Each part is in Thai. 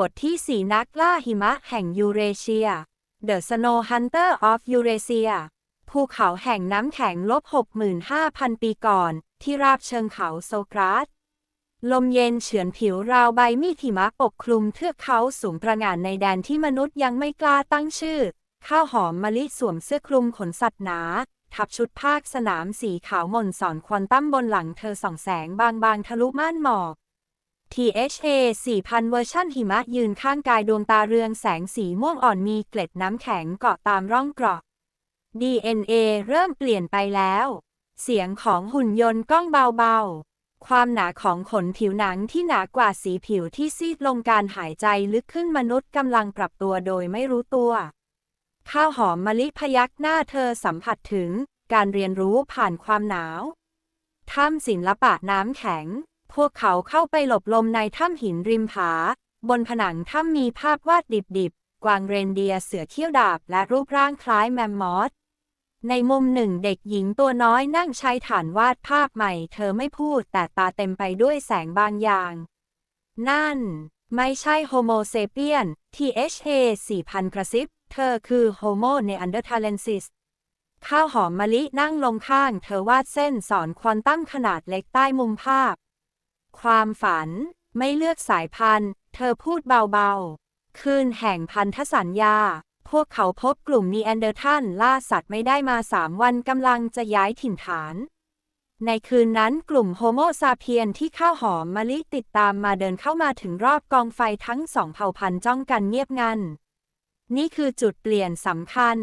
บทที่ 4 นักล่าหิมะแห่งยูเรเชีย The Snow Hunter of Eurasia ภูเขาแห่งน้ำแข็งลบ 65,000 ปีก่อน ที่ราบเชิงเขาโซกราสลมเย็นเฉือนผิวราวใบมีดหิมะปกคลุมเทือกเขาสูงประหง่านในแดนที่มนุษย์ยังไม่กล้าตั้งชื่อ ข้าวหอมมะลิสวมเสื้อคลุมขนสัตว์หนา ทับชุดภาคสนามสีขาวหม่นสอนควอนตั้มบนหลังเธอส่องแสงบางๆทะลุม่านหมอก THA 4000 เวอร์ชันหิมะยืนข้างกายดวงตาเรืองแสงสีม่วงอ่อนมีเกล็ดน้ำแข็งเกาะตามร่องเกราะ DNA เริ่มเปลี่ยนไปแล้ว เสียงของหุ่นยนต์ก้องเบาๆ ความหนาของขนผิวหนังที่หนากว่าสีผิวที่ซีดลงการหายใจลึกขึ้นมนุษย์กำลังปรับตัวโดยไม่รู้ตัว ข้าวหอมมะลิพยักหน้าเธอสัมผัสถึง การเรียนรู้ผ่านความหนาวถ้ำศิลปะน้ำแข็ง พวกเขาเข้าไปหลบลมในถ้ำหินริมผา บนผนังถ้ำมีภาพวาดดิบๆ กวางเรนเดียร์เสือเขี้ยวดาบและรูปร่างคล้ายแมมมอส ในมุมหนึ่งเด็กหญิงตัวน้อยนั่งใช้ฐานวาดภาพใหม่ เธอไม่พูดแต่ตาเต็มไปด้วยแสงบางอย่าง นั่น ไม่ใช่โฮโมเซเปียน THA 4000 กระซิบ เธอคือโฮโมเนอันเดอร์ทาเลนซิสข้าวหอมมะลินั่งลงข้าง เธอวาดเส้นสอนควอนตัมขนาดเล็กใต้มุมภาพ ความฝัน ไม่เลือกสายพันธุ์ เธอพูดเบาๆ คืนแห่งพันธสัญญา พวกเขาพบกลุ่มนีแอนเดอร์ทันล่าสัตว์ไม่ได้มาสามวันกำลังจะย้ายถิ่นฐาน ในคืนนั้นกลุ่มโฮโมซาเพียนที่ข้าวหอมมะลิติดตามมาเดินเข้ามาถึงรอบกองไฟทั้งสองเผ่าพันธุ์จ้องกันเงียบงัน นี่คือจุดเปลี่ยนสำคัญ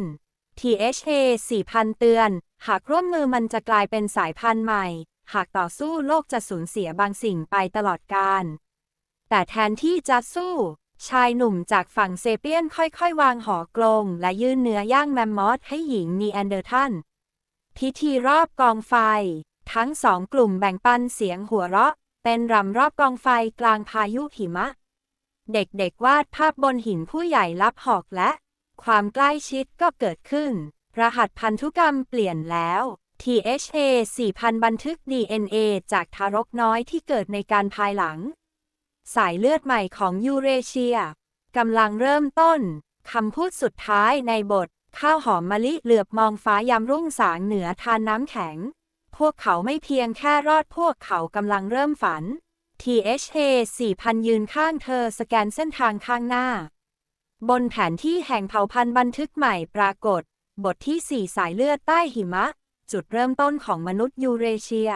THA 4000 เตือน หากร่วมมือมันจะกลายเป็นสายพันธุ์ใหม่ หากต่อสู้โลกจะสูญเสียบางสิ่งไปตลอดกาลแต่แทนที่จะสู้ ชายหนุ่มจากฝั่งเซเปียนค่อยๆ วางหอกลง และยื่นเนื้อย่างแมมมอสให้หญิงนีแอนเดอร์ทันพิธีรอบกองไฟ ทั้งสองกลุ่มแบ่งปันเสียงหัวเราะเต้นรำรอบกองไฟกลางพายุหิมะ เด็กๆวาดภาพบนหินผู้ใหญ่รับหอกและ ความใกล้ชิดก็เกิดขึ้น รหัสพันธุกรรมเปลี่ยนแล้ว THA 4000 บันทึก DNA จากทารกน้อยที่เกิดในการภายหลัง สายเลือดใหม่ของยูเรเชียกำลังเริ่มต้น คำพูดสุดท้ายในบท ข้าวหอมมะลิเหลือบมองฟ้ายามรุ่งสางเหนือทานน้ำแข็ง พวกเขาไม่เพียงแค่รอดพวกเขากำลังเริ่มฝัน THA 4000 ยืนข้างเธอสแกนเส้นทางข้างหน้า บนแผนที่แห่งเผ่าพันธุ์บันทึกใหม่ปรากฏ บทที่ 4 สายเลือดใต้หิมะ จุดเริ่มต้นของมนุษย์ยูเรเชีย